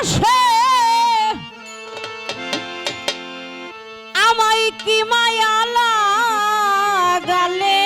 বসে আমায় কি মায়া লাগালে?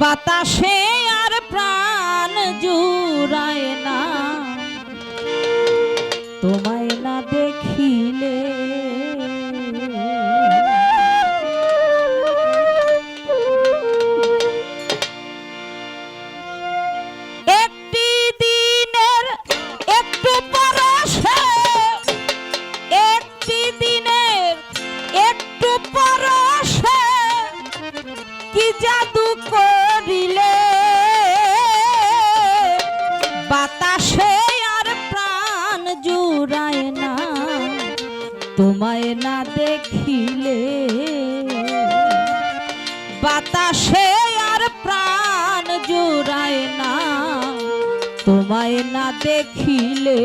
বাতাসে তোমায় না দেখিলে বাতাসে আর প্রাণ জোড়ায় না। তোমায় না দেখিলে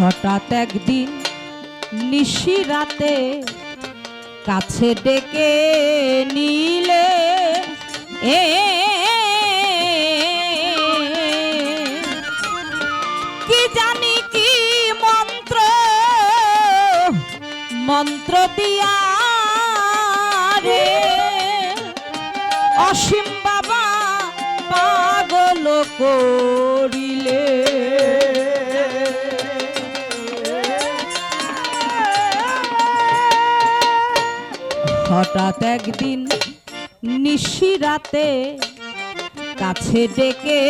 হঠাৎ একদিন নিশি রাতে কাছে ডেকে নিলে, এ, কি জানি কি মন্ত্র? মন্ত্র দিয়া রে, অসীম বাবা পাগল করিলে হঠাৎ একদিন নিশি রাতে কাছে ডেকে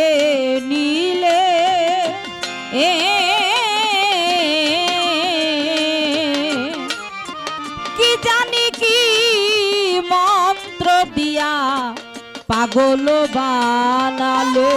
নিলে, এ, কি জানি কি মন্ত্র দিয়া পাগল বানালে?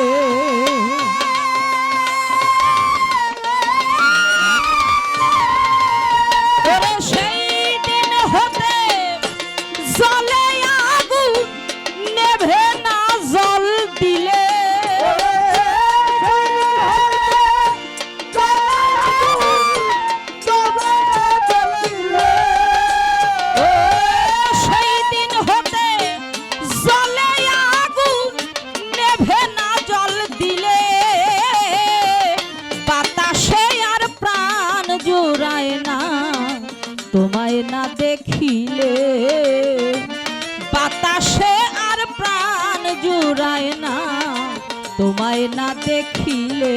তোমায় না দেখিলে।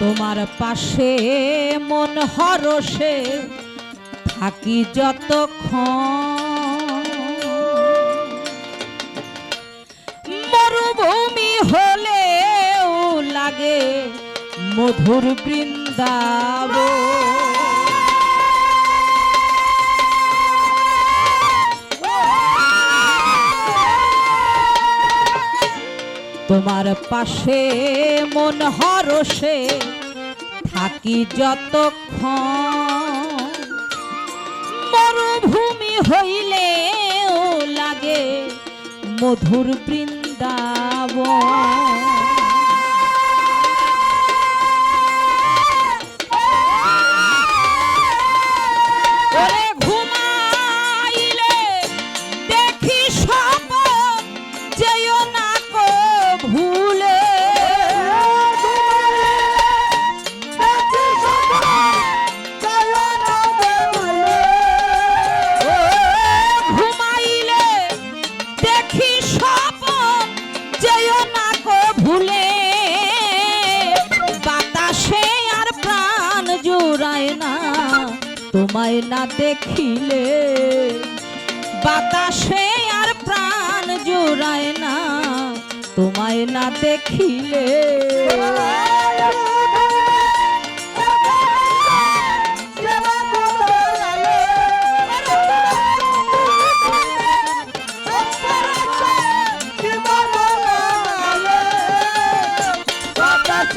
তোমার পাশে মন হরসে থাকি যতক্ষণ। মরুভূমি হলেও লাগে মধুর বৃন্দাব তোমার পাশে মন হরসে থাকি যতক্ষণ। মরুভূমি হইলেও লাগে মধুর বৃন্দাবন। দেখি স্বপন, যেও না কো ভুলে। বাতাসে আর প্রাণ জোড়ায় না, তোমায় না দেখিলে। বাতাসে আর প্রাণ জোড়ায় না, তোমায় না দেখিলে।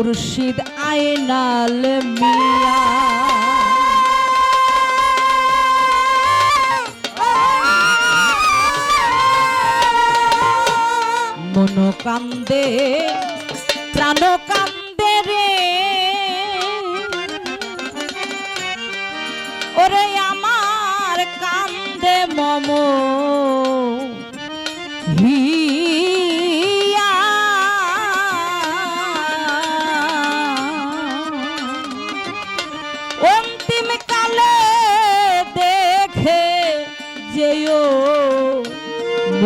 মুর্শিদ আয়নাল মিয়া। মন কান্দে রে। ওরে আমার কান্দে মম।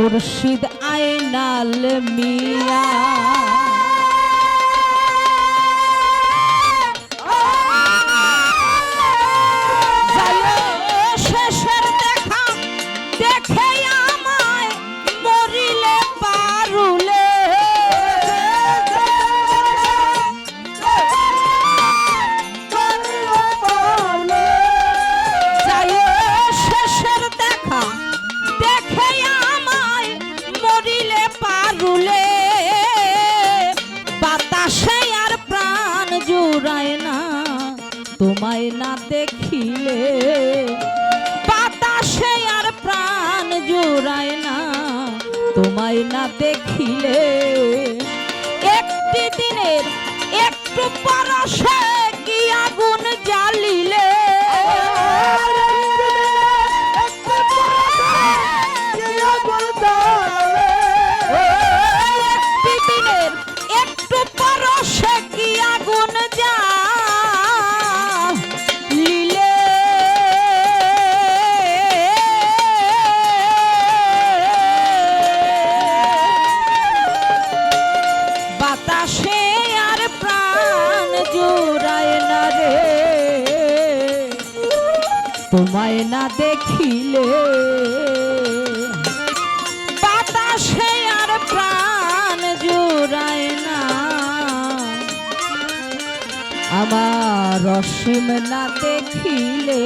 মুর্শিদ আয়নাল মিয়া। না দেখিলে একটি দিনের একটু পরশে না দেখিলে। বাতাসে আর প্রাণ জোড়ায় না। আমার অসীম না দেখিলে।